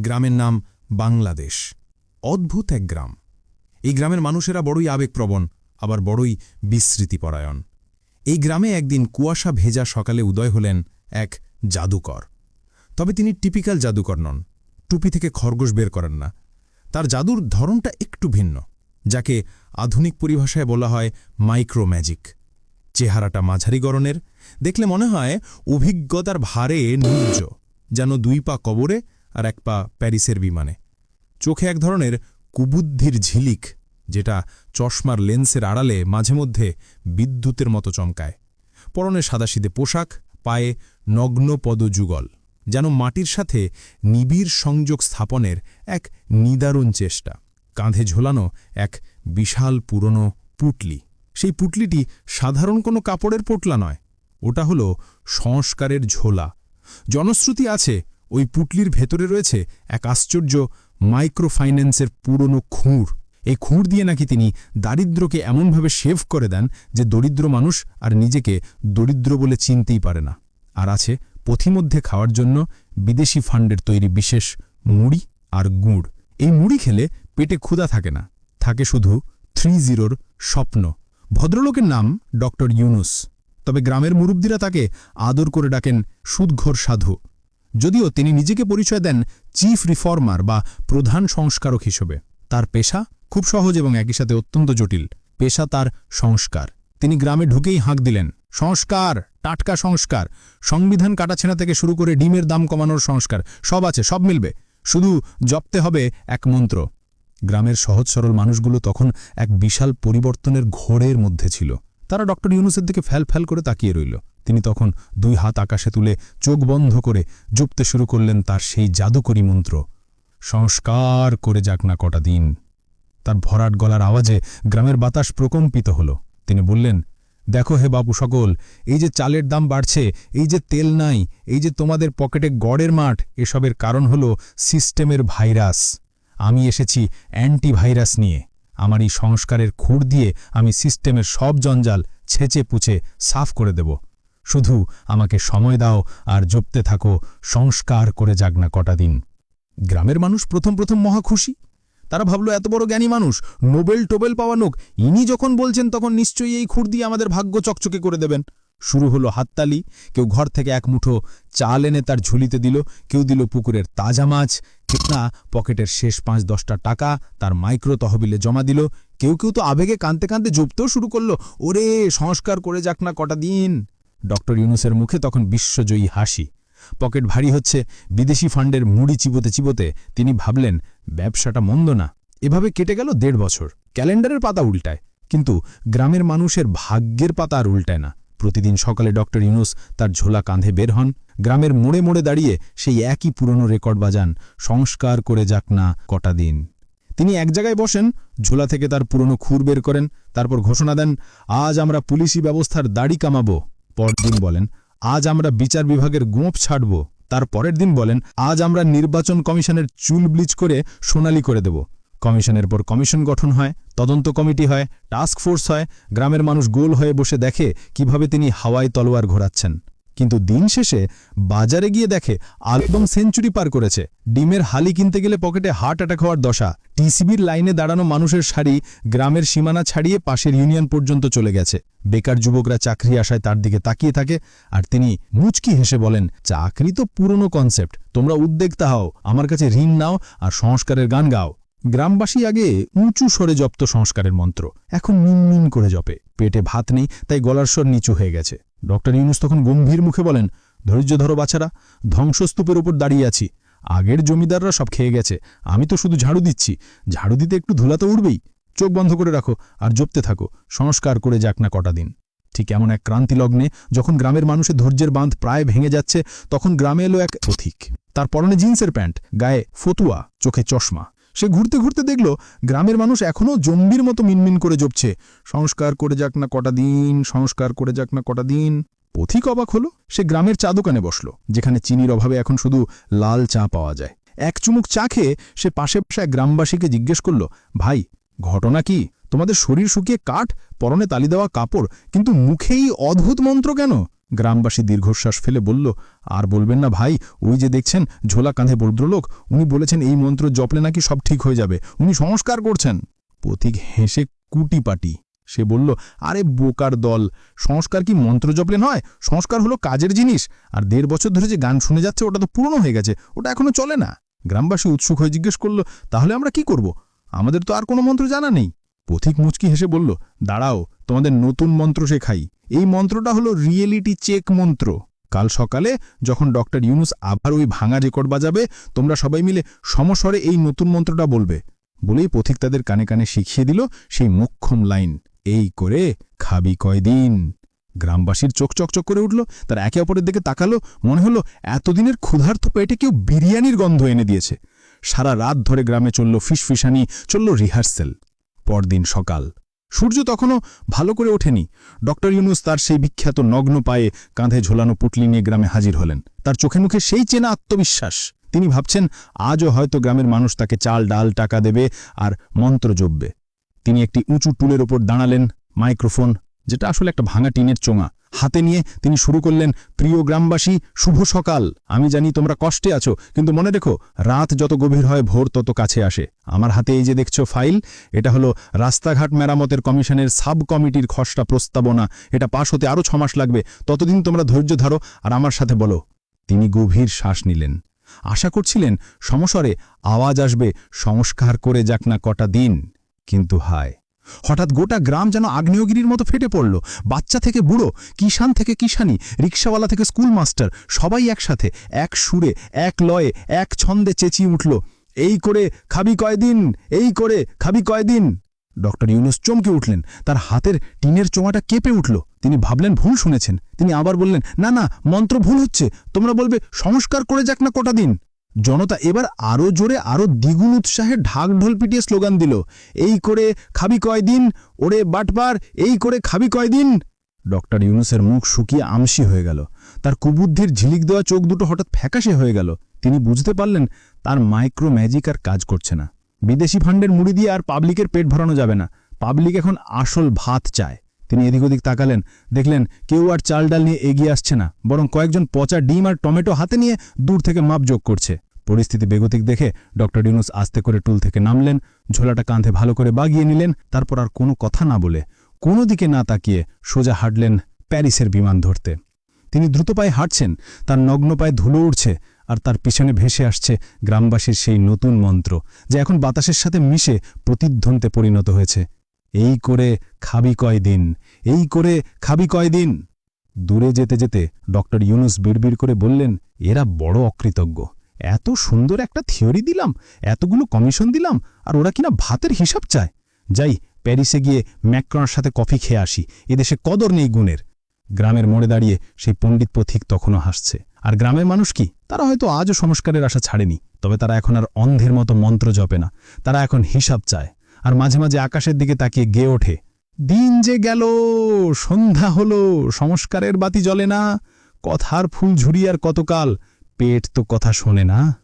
গ্রামের নাম বাংলাদেশ। অদ্ভুত এক গ্রাম। এই গ্রামের মানুষেরা বড়ই আবেগপ্রবণ, আবার বড়ই বিস্মৃতিপরায়ণ। এই গ্রামে একদিন কুয়াশা ভেজা সকালে উদয় হলেন এক জাদুকর। তবে তিনি টিপিক্যাল জাদুকর নন। টুপি থেকে খরগোশ বের করেন না। তার জাদুর ধরনটা একটু ভিন্ন, যাকে আধুনিক পরিভাষায় বলা হয় মাইক্রো ম্যাজিক চেহারাটা মাঝারি গরনের দেখলে মনে হয় অভিজ্ঞতার ভারে নির্জ যেন দুই পা কবরে আর এক পা প্যারিসের বিমানে। চোখে এক ধরনের কুবুদ্ধির ঝিলিক, যেটা চশমার লেন্সের আড়ালে মাঝে মধ্যে বিদ্যুতের মতো চমকায়। পরনে সাদাসিদে পোশাক, পায়ে নগ্ন পদযুগল, যেন মাটির সাথে নিবিড় সংযোগ স্থাপনের এক নিদারুণ চেষ্টা। কাঁধে ঝোলানো এক বিশাল পুরনো পুটলি। সেই পুটলিটি সাধারণ কোনো কাপড়ের পোটলা নয়, ওটা হলো সংস্কারের ঝোলা। জনশ্রুতি আছে ওই পুটলির ভেতরে রয়েছে এক আশ্চর্য মাইক্রোফাইন্যান্সের পুরনো খুঁড়। এই খুঁড় দিয়ে নাকি তিনি দারিদ্র্যকে এমনভাবে সেভ করে দেন যে দরিদ্র মানুষ আর নিজেকে দরিদ্র বলে চিনতেই পারে না। আর আছে পথিমধ্যে খাওয়ার জন্য বিদেশি ফান্ডের তৈরি বিশেষ মুড়ি আর গুড়। এই মুড়ি খেলে পেটে ক্ষুধা থাকে না, থাকে শুধু থ্রি জিরোর স্বপ্ন। ভদ্রলোকের নাম ডক্টর ইউনুস। তবে গ্রামের মুরব্বীরা তাকে আদর করে ডাকেন সুদঘর সাধু। যদিও তিনি নিজেকে পরিচয় দেন চিফ রিফর্মার বা প্রধান সংস্কারক হিসেবে। তার পেশা খুব সহজ এবং একই সাথে অত্যন্ত জটিল। পেশা তার সংস্কার। তিনি গ্রামে ঢুকেই হাঁক দিলেন, সংস্কার, টাটকা সংস্কার, সংবিধান কাটাছেনা থেকে শুরু করে ডিমের দাম কমানোর সংস্কার, সব আছে, সব মিলবে। শুধু জপতে হবে এক মন্ত্র। গ্রামের সহজ সরল মানুষগুলো তখন এক বিশাল পরিবর্তনের ঘোরের মধ্যে ছিল। তারা ডক্টর ইউনুসের দিকে ফ্যাল ফ্যাল করে তাকিয়ে রইল। তিনি তখন দুই হাত আকাশে তুলে চোখ বন্ধ করে জুপতে শুরু করলেন তার সেই জাদুকরী মন্ত্র। সংস্কার করে যাক না কটা দিন। তার ভরাট গলার আওয়াজে গ্রামের বাতাস প্রকম্পিত হল। তিনি বললেন, দেখো হে বাবু সকল, এই যে চালের দাম বাড়ছে, এই যে তেল নাই, এই যে তোমাদের পকেটে গড়ের মাঠ, এসবের কারণ হল সিস্টেমের ভাইরাস। আমি এসেছি অ্যান্টিভাইরাস নিয়ে। আমার এই সংস্কারের খুঁড় দিয়ে আমি সিস্টেমের সব জঞ্জাল ছেচে পুছে সাফ করে দেব। শুধু আমাকে সময় দাও আর জপতে থাকো, সংস্কার করে যাক না কটা দিন। গ্রামের মানুষ প্রথম প্রথম মহা খুশি। তারা ভাবল, এত বড় জ্ঞানী মানুষ, নোবেল টোবেল পাওয়া নোক ইনি যখন বলছেন তখন নিশ্চয়ই এই খুর দিয়ে আমাদের ভাগ্য চকচকে করে দেবেন। শুরু হলো হাততালি, কেউ ঘর থেকে এক মুঠো চাল এনে তার ঝুলিতে দিল, কেউ দিল পুকুরের তাজা মাছ না পকেটের শেষ পাঁচ দশটা টাকা, তার মাইক্রো তহবিলে জমা দিল, কেউ কেউ তো আবেগে কাঁদতে কাঁদতে জপতেও শুরু করল, ওরে, সংস্কার করে যাক না কটা দিন। ডক্টর ইউনুসের মুখে তখন বিশ্বজয়ী হাসি। পকেট ভারী হচ্ছে, বিদেশি ফান্ডের মুড়ি চিবোতে চিবোতে তিনি ভাবলেন, ব্যবসাটা মন্দ না। এভাবে কেটে গেল দেড় বছর। ক্যালেন্ডারের পাতা উল্টায়। কিন্তু গ্রামের মানুষের ভাগ্যের পাতা আর উল্টায় না। প্রতিদিন সকালে ডক্টর ইউনুস তার ঝোলা কাঁধে বের হন। গ্রামের মোড়ে মোড়ে দাঁড়িয়ে সেই একই পুরনো রেকর্ড বাজান, সংস্কার করে যাক না কটা দিন। তিনি এক জায়গায় বসেন, ঝোলা থেকে তার পুরনো খুর বের করেন, তারপর ঘোষণা দেন, আজ আমরা পুলিশি ব্যবস্থার দাড়ি কামাবো। পরদিন বলেন, আজ আমরা বিচার বিভাগের গোঁপ ছাড়ব। তার পরের দিন বলেন, আজ আমরা নির্বাচন কমিশনের চুল ব্লিচ করে সোনালি করে দেব। কমিশনের পর কমিশন গঠন হয়, তদন্ত কমিটি হয়, টাস্ক ফোর্স হয়, গ্রামের মানুষ গোল হয়ে বসে দেখে কীভাবে তিনি হাওয়ায় তলোয়ার ঘোরাচ্ছেন। কিন্তু দিন শেষে বাজারে গিয়ে দেখে আলবম সেঞ্চুরি পার করেছে। ডিমের হালি কিনতে গেলে পকেটে হার্ট অ্যাটাক হওয়ার দশা। টিসিবির লাইনে দাঁড়ানো মানুষের শাড়ি গ্রামের সীমানা ছাড়িয়ে পাশের ইউনিয়ন পর্যন্ত চলে গেছে। বেকার যুবকরা চাকরি আশায় তার দিকে তাকিয়ে থাকে আর তিনি মুচকি হেসে বলেন, চাকরি তো পুরনো কনসেপ্ট তোমরা উদ্বেগতা হও, আমার কাছে ঋণ নাও আর সংস্কারের গান গাও। গ্রামবাসী আগে উঁচু স্বরে জপ্ত সংস্কারের মন্ত্র। এখন মিনমিন করে জপে। পেটে ভাত নেই, তাই গলার স্বর নিচু হয়ে গেছে। ডক্টর ইউনুস তখন গম্ভীর মুখে বলেন, ধৈর্য ধরো বাছারা ধ্বংসস্তূপের উপর দাঁড়িয়ে আছি। আগের জমিদাররা সব খেয়ে গেছে। আমি তো শুধু ঝাড়ু দিচ্ছি। ঝাড়ু দিতে একটু ধুলা তো উঠবেই। চোখ বন্ধ করে রাখো আর জপতে থাকো। সংস্কার করে যাক না কটা দিন। ঠিক এমন এক ক্রান্তি লগ্নে যখন গ্রামের মানুষের ধৈর্যের বাঁধ প্রায় ভেঙে যাচ্ছে, তখন গ্রামে এলো এক পথিক। তার পরনে জিন্সের প্যান্ট, গায়ে ফতুয়া, চোখে চশমা। সে ঘুরতে ঘুরতে দেখল গ্রামের মানুষ এখনও জম্বির মতো মিনমিন করে জপছে। সংস্কার করে যাক না কটা দিন, সংস্কার করে যাক না কটা দিন। পথিক অবাক হলো, সে গ্রামের চা দোকানে বসল, যেখানে চিনির অভাবে এখন শুধু লাল চা পাওয়া যায়। এক চুমুক চা খেয়ে সে পাশে পাশে এক গ্রামবাসীকে জিজ্ঞেস করল, ভাই, ঘটনা কি? তোমাদের শরীর শুকিয়ে কাঠ, পরনে তালি দেওয়া কাপড়, কিন্তু মুখেই অদ্ভুত মন্ত্র কেন? গ্রামবাসী দীর্ঘশ্বাস ফেলে বলল, আর বলবেন না ভাই, ওই যে দেখছেন ঝোলা কাঁধে ভদ্রলোক, উনি বলেছেন এই মন্ত্র জপলে নাকি সব ঠিক হয়ে যাবে, উনি সংস্কার করছেন। পথিক হেসে কুটি পাটি সে বলল, আরে বোকার দল, সংস্কার কি মন্ত্র জপলে নয়? সংস্কার হলো কাজের জিনিস, আর দেড় বছর ধরে যে গান শুনে যাচ্ছে ওটা তো পুরনো হয়ে গেছে, ওটা এখনও চলে না। গ্রামবাসী উৎসুক হয়ে জিজ্ঞেস করল, তাহলে আমরা কি করব? আমাদের তো আর কোনো মন্ত্র জানা নেই। পথিক মুচকি হেসে বলল, দাঁড়াও তোমাদের নতুন মন্ত্র শেখাই। এই মন্ত্রটা হলো রিয়েলিটি চেক মন্ত্র। কাল সকালে যখন ডক্টর ইউনুস আবার ওই ভাঙা রেকর্ড বাজাবে, তোমরা সবাই মিলে সমস্বরে এই নতুন মন্ত্রটা বলবে। বলেই পথিক তাদের কানে কানে শিখিয়ে দিল সেই মোক্ষম লাইন, এই করে খাবি কয়দিন? গ্রামবাসীর চোখ চকচক করে উঠল, তার একে অপরের দিকে তাকালো, মনে হলো এতদিনের ক্ষুধার্ত পেটে কেউ বিরিয়ানির গন্ধ এনে দিয়েছে। সারা রাত ধরে গ্রামে চলল ফিসফিসানি, চলল রিহার্সেল। পরদিন সকাল সূর্য তখনও ভালো করে ওঠেনি। ডক্টর ইউনুস তার সেই বিখ্যাত নগ্ন পায়ে কাঁধে ঝোলানো পুটলি নিয়ে গ্রামে হাজির হলেন। তার চোখে মুখে সেই চেনা আত্মবিশ্বাস। তিনি ভাবছেন, আজও হয়তো গ্রামের মানুষ তাকে চাল, ডাল, টাকা দেবে আর মন্ত্র জপবে। তিনি একটি উঁচু টুলের ওপর দাঁড়ালেন, মাইক্রোফোন যেটা আসলে একটা ভাঙা টিনের চোঙা। হাতে নিয়ে তিনি শুরু করলেন, প্রিয় গ্রামবাসী, শুভ সকাল। আমি জানি তোমরা কষ্টে আছো, কিন্তু মনে রেখো, রাত যত গভীর হয়, ভোর তত কাছে আসে। আমার হাতে এই যে দেখছ ফাইল, এটা হলো রাস্তাঘাট মেরামতের কমিশনের সাব কমিটির খসড়া প্রস্তাবনা। এটা পাশ হতে আরও ছমাস লাগবে। ততদিন তোমরা ধৈর্য ধরো আর আমার সাথে বলো। তিনি গভীর শ্বাস নিলেন। আশা করছিলেন সমস্বরে আওয়াজ আসবে, সংস্কার করে যাক না কটা দিন, কিন্তু হায়। হঠাৎ গোটা গ্রাম যেন আগ্নেয়গিরির মতো ফেটে পড়ল। বাচ্চা থেকে বুড়ো কিষান থেকে কিষানি রিক্সাওয়ালা থেকে স্কুল মাস্টার সবাই একসাথে, এক সুরে, এক লয়ে, এক ছন্দে চেঁচিয়ে উঠল, এই করে খাবি কয়দিন? এই করে খাবি কয়দিন? ডক্টর ইউনুস চমকে উঠলেন, তার হাতের টিনের চোঙাটা কেঁপে উঠল। তিনি ভাবলেন, ভুল শুনেছেন। তিনি আবার বললেন, না না, মন্ত্র ভুল হচ্ছে। তোমরা বলবে, সংস্কার করে যাক না কটা দিন। জনতা এবার আরও জোরে আরও দ্বিগুণ উৎসাহে ঢাক ঢোল পিটিয়ে স্লোগান দিল। এই করে খাবি কয়দিন? ওরে বাটবার এই করে খাবি কয়দিন? ডক্টর ইউনুসের মুখ শুকিয়ে আমসি হয়ে গেল। তার কুবুদ্ধির ঝিলিক দেওয়া চোখ দুটো হঠাৎ ফ্যাকাশে হয়ে গেল। তিনি বুঝতে পারলেন, তার মাইক্রো ম্যাজিক আর কাজ করছে না। বিদেশি ফান্ডের মুড়ি দিয়ে আর পাবলিকের পেট ভরানো যাবে না। পাবলিক এখন আসল ভাত চায়। তিনি এদিক ওদিক তাকালেন, দেখলেন কেউ আর চাল ডাল নিয়ে এগিয়ে আসছে না, বরং কয়েকজন পচা ডিম আর টমেটো হাতে নিয়ে দূর থেকে মাপ যোগ করছে। পরিস্থিতি বেগতিক দেখে ডক্টর ইউনুস আস্তে করে টুল থেকে নামলেন, ঝোলাটা কাঁধে ভালো করে বাগিয়ে নিলেন, তারপর আর কোনো কথা না বলে কোনো দিকে না তাকিয়ে সোজা হাঁটলেন প্যারিসের বিমান ধরতে। তিনি দ্রুত পায়ে হাঁটছেন, তার নগ্ন পায়ে ধুলো উঠছে আর তার পিছনে ভেসে আসছে গ্রামবাসীর সেই নতুন মন্ত্র, যা এখন বাতাসের সাথে মিশে প্রতিধ্বনিতে পরিণত হয়েছে। এই করে খাবি কয়দিন, এই করে খাবি কয়দিন। দূরে যেতে যেতে ডক্টর ইউনুস বিড়বিড় করে বললেন, এরা বড় অকৃতজ্ঞ। এত সুন্দর একটা থিওরি দিলাম, এতগুলো কমিশন দিলাম, আর ওরা কিনা ভাতের হিসাব চায়। যাই, প্যারিসে গিয়ে ম্যাক্রনের সাথে কফি খেয়ে আসি, এদেশে কদর নেই গুণের। গ্রামের মোড়ে দাঁড়িয়ে সেই পণ্ডিত পথিক তখনও হাসছে। আর গ্রামের মানুষ কি? তারা হয়তো আজও সংস্কারের আশা ছাড়েনি, তবে তারা এখন আর অন্ধের মতো মন্ত্র জপে না। তারা এখন হিসাব চায়। আর মাঝে মাঝে আকাশের দিকে তাকিয়ে গেয়ে ওঠে। দিন যে গেল, সন্ধ্যা হল, সংস্কারের বাতি জ্বলে না, কথার ফুল ঝুড়ি আর কতকাল, পেট তো কথা শোনে না।